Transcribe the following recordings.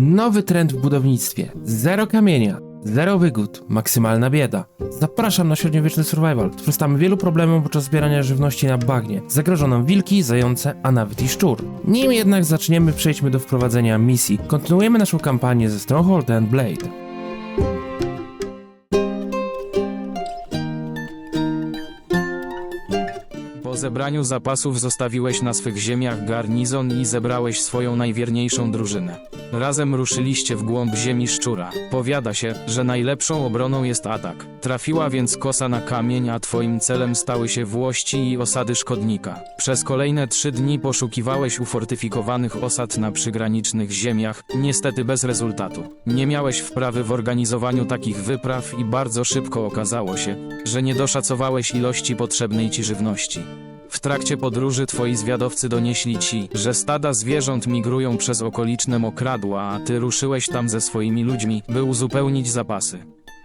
Nowy trend w budownictwie. Zero kamienia, zero wygód, maksymalna bieda. Zapraszam na średniowieczny survival. Sprostamy wielu problemom podczas zbierania żywności na bagnie. Zagrożą nam wilki, zające, a nawet i szczur. Nim jednak zaczniemy, przejdźmy do wprowadzenia misji. Kontynuujemy naszą kampanię ze Stronghold and Blade. Po zebraniu zapasów zostawiłeś na swych ziemiach garnizon i zebrałeś swoją najwierniejszą drużynę. Razem ruszyliście w głąb ziemi szczura. Powiada się, że najlepszą obroną jest atak. Trafiła więc kosa na kamień, a twoim celem stały się włości i osady szkodnika. Przez kolejne trzy dni poszukiwałeś ufortyfikowanych osad na przygranicznych ziemiach, niestety bez rezultatu. Nie miałeś wprawy w organizowaniu takich wypraw i bardzo szybko okazało się, że nie doszacowałeś ilości potrzebnej ci żywności. W trakcie podróży twoi zwiadowcy donieśli ci, że stada zwierząt migrują przez okoliczne mokradła, a ty ruszyłeś tam ze swoimi ludźmi, by uzupełnić zapasy.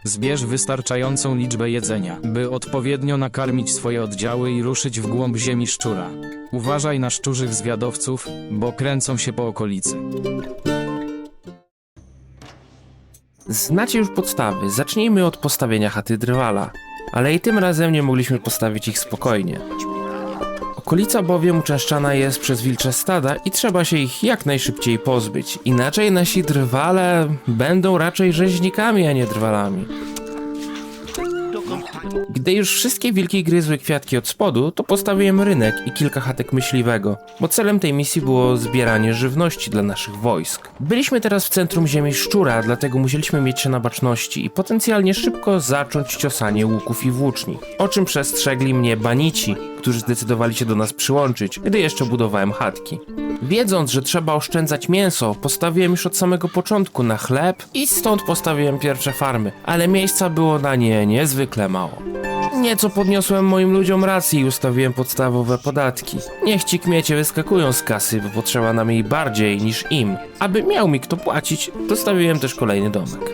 Zbierz wystarczającą liczbę jedzenia, by odpowiednio nakarmić swoje oddziały i ruszyć w głąb ziemi szczura. Uważaj na szczurzych zwiadowców, bo kręcą się po okolicy. Znacie już podstawy, zacznijmy od postawienia chaty drwala. Ale i tym razem nie mogliśmy postawić ich spokojnie. Okolica bowiem uczęszczana jest przez wilcze stada i trzeba się ich jak najszybciej pozbyć. Inaczej nasi drwale będą raczej rzeźnikami, a nie drwalami. Gdy już wszystkie wilki gryzły kwiatki od spodu, to postawiłem rynek i kilka chatek myśliwego, bo celem tej misji było zbieranie żywności dla naszych wojsk. Byliśmy teraz w centrum ziemi szczura, dlatego musieliśmy mieć się na baczności i potencjalnie szybko zacząć ciosanie łuków i włóczni, o czym przestrzegli mnie banici, którzy zdecydowali się do nas przyłączyć, gdy jeszcze budowałem chatki. Wiedząc, że trzeba oszczędzać mięso, postawiłem już od samego początku na chleb i stąd postawiłem pierwsze farmy, ale miejsca było na nie niezwykle mało. Nieco podniosłem moim ludziom racji i ustawiłem podstawowe podatki. Niech ci kmiecie wyskakują z kasy, bo potrzeba nam jej bardziej niż im. Aby miał mi kto płacić, dostawiłem też kolejny domek.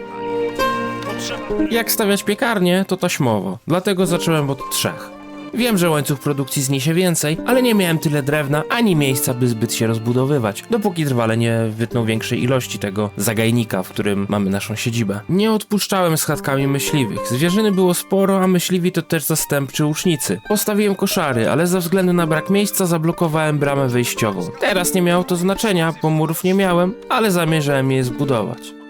Jak stawiać piekarnię, to taśmowo, dlatego zacząłem od trzech. Wiem, że łańcuch produkcji zniesie więcej, ale nie miałem tyle drewna ani miejsca, by zbyt się rozbudowywać, dopóki trwale nie wytną większej ilości tego zagajnika, w którym mamy naszą siedzibę. Nie odpuszczałem z chatkami myśliwych. Zwierzyny było sporo, a myśliwi to też zastępczy łucznicy. Postawiłem koszary, ale ze względu na brak miejsca zablokowałem bramę wejściową. Teraz nie miało to znaczenia, bo murów nie miałem, ale zamierzałem je zbudować.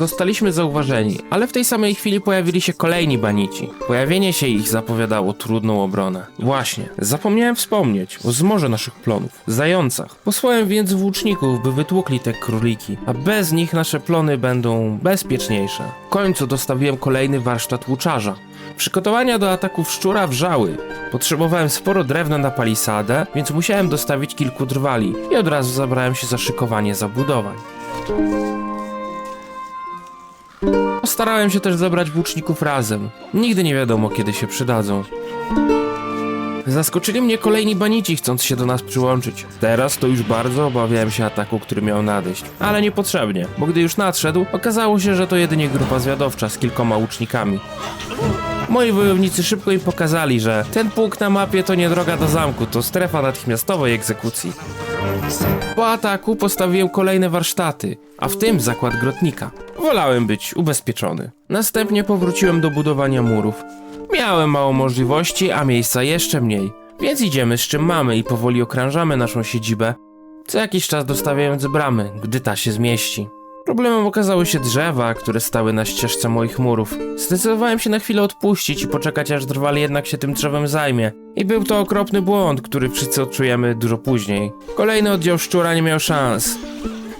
Zostaliśmy zauważeni, ale w tej samej chwili pojawili się kolejni banici. Pojawienie się ich zapowiadało trudną obronę. Właśnie, zapomniałem wspomnieć o zmorze naszych plonów, zającach. Posłałem więc włóczników, by wytłukli te króliki, a bez nich nasze plony będą bezpieczniejsze. W końcu dostawiłem kolejny warsztat łuczarza. Przygotowania do ataków szczura wrzały. Potrzebowałem sporo drewna na palisadę, więc musiałem dostawić kilku drwali i od razu zabrałem się za szykowanie zabudowań. Starałem się też zebrać włóczników razem. Nigdy nie wiadomo, kiedy się przydadzą. Zaskoczyli mnie kolejni banici, chcąc się do nas przyłączyć. Teraz to już bardzo obawiałem się ataku, który miał nadejść. Ale niepotrzebnie, bo gdy już nadszedł, okazało się, że to jedynie grupa zwiadowcza z kilkoma łucznikami. Moi wojownicy szybko im pokazali, że ten punkt na mapie to nie droga do zamku, to strefa natychmiastowej egzekucji. Po ataku postawiłem kolejne warsztaty, a w tym zakład grotnika. Wolałem być ubezpieczony. Następnie powróciłem do budowania murów. Miałem mało możliwości, a miejsca jeszcze mniej, więc idziemy z czym mamy i powoli okrążamy naszą siedzibę, co jakiś czas dostawiając bramy, gdy ta się zmieści. Problemem okazały się drzewa, które stały na ścieżce moich murów. Zdecydowałem się na chwilę odpuścić i poczekać aż drwal jednak się tym drzewem zajmie. I był to okropny błąd, który wszyscy odczujemy dużo później. Kolejny oddział szczura nie miał szans.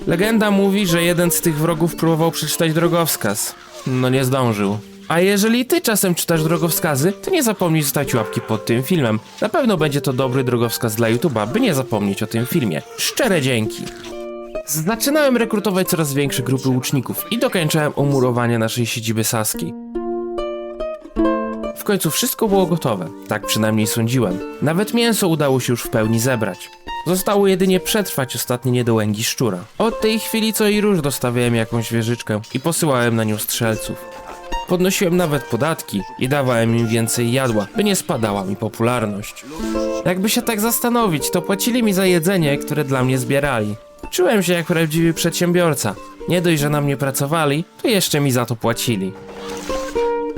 Legenda mówi, że jeden z tych wrogów próbował przeczytać drogowskaz. No nie zdążył. A jeżeli ty czasem czytasz drogowskazy, to nie zapomnij zostawić łapki pod tym filmem. Na pewno będzie to dobry drogowskaz dla YouTube'a, by nie zapomnieć o tym filmie. Szczere dzięki. Zaczynałem rekrutować coraz większe grupy łuczników i dokończałem omurowanie naszej siedziby Saski. W końcu wszystko było gotowe, tak przynajmniej sądziłem. Nawet mięso udało się już w pełni zebrać. Zostało jedynie przetrwać ostatnie niedołęgi szczura. Od tej chwili co i róż dostawiałem jakąś wieżyczkę i posyłałem na nią strzelców. Podnosiłem nawet podatki i dawałem im więcej jadła, by nie spadała mi popularność. Jakby się tak zastanowić, to płacili mi za jedzenie, które dla mnie zbierali. Czułem się jak prawdziwy przedsiębiorca. Nie dość, że na mnie pracowali, to jeszcze mi za to płacili.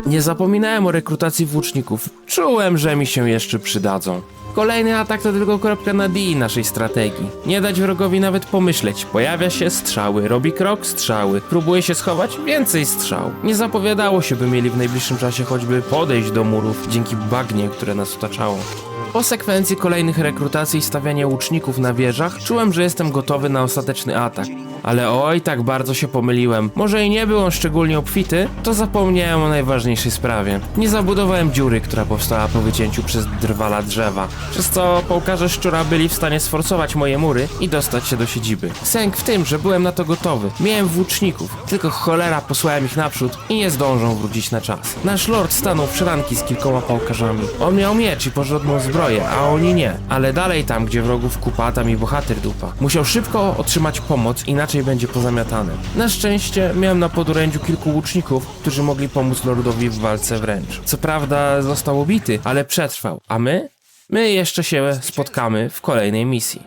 Nie zapominałem o rekrutacji włóczników. Czułem, że mi się jeszcze przydadzą. Kolejny atak to tylko kropka na D naszej strategii. Nie dać wrogowi nawet pomyśleć. Pojawia się strzały, robi krok strzały, próbuje się schować więcej strzał. Nie zapowiadało się, by mieli w najbliższym czasie choćby podejść do murów dzięki bagnie, które nas otaczało. Po sekwencji kolejnych rekrutacji i stawiania łuczników na wieżach, czułem, że jestem gotowy na ostateczny atak. Ale oj, tak bardzo się pomyliłem. Może i nie był on szczególnie obfity, to zapomniałem o najważniejszej sprawie. Nie zabudowałem dziury, która powstała po wycięciu przez drwala drzewa, przez co pałkarze szczura byli w stanie sforcować moje mury i dostać się do siedziby. Sęk w tym, że byłem na to gotowy. Miałem włóczników, tylko cholera posłałem ich naprzód i nie zdążą wrócić na czas. Nasz lord stanął w szranki z kilkoma pałkarzami. On miał miecz i porządną zbroję, a oni nie. Ale dalej tam, gdzie wrogów kupa, tam i bohater dupa. Musiał szybko otrzymać pomoc, inaczej będzie pozamiatany. Na szczęście miałem na podorędziu kilku łuczników, którzy mogli pomóc lordowi w walce wręcz. Co prawda został ubity, ale przetrwał. A my? My jeszcze się spotkamy w kolejnej misji.